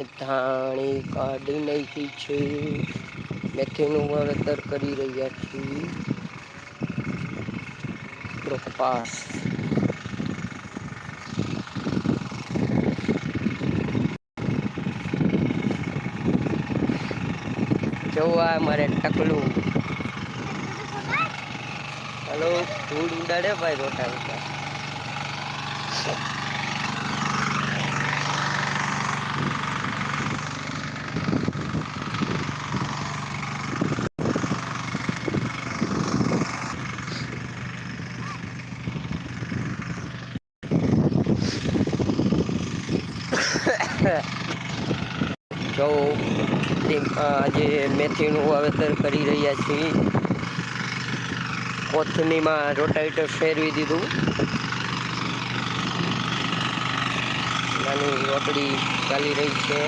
ધાણી કાઢી નાખી છે. મેથીનું વાવેતર કરી રહ્યા છીએ. કપાસ જોવા મારે ટકલું. હલો, ધૂળ ઉડાડે ભાઈ રોટા રોટા જો તેમ આજે મેથીનું વાવેતર કરી રહ્યા છીએ. કોથમીમાં રોટાવેટર ફેરવી દીધું. નાની રોટડી ચાલી રહી છે.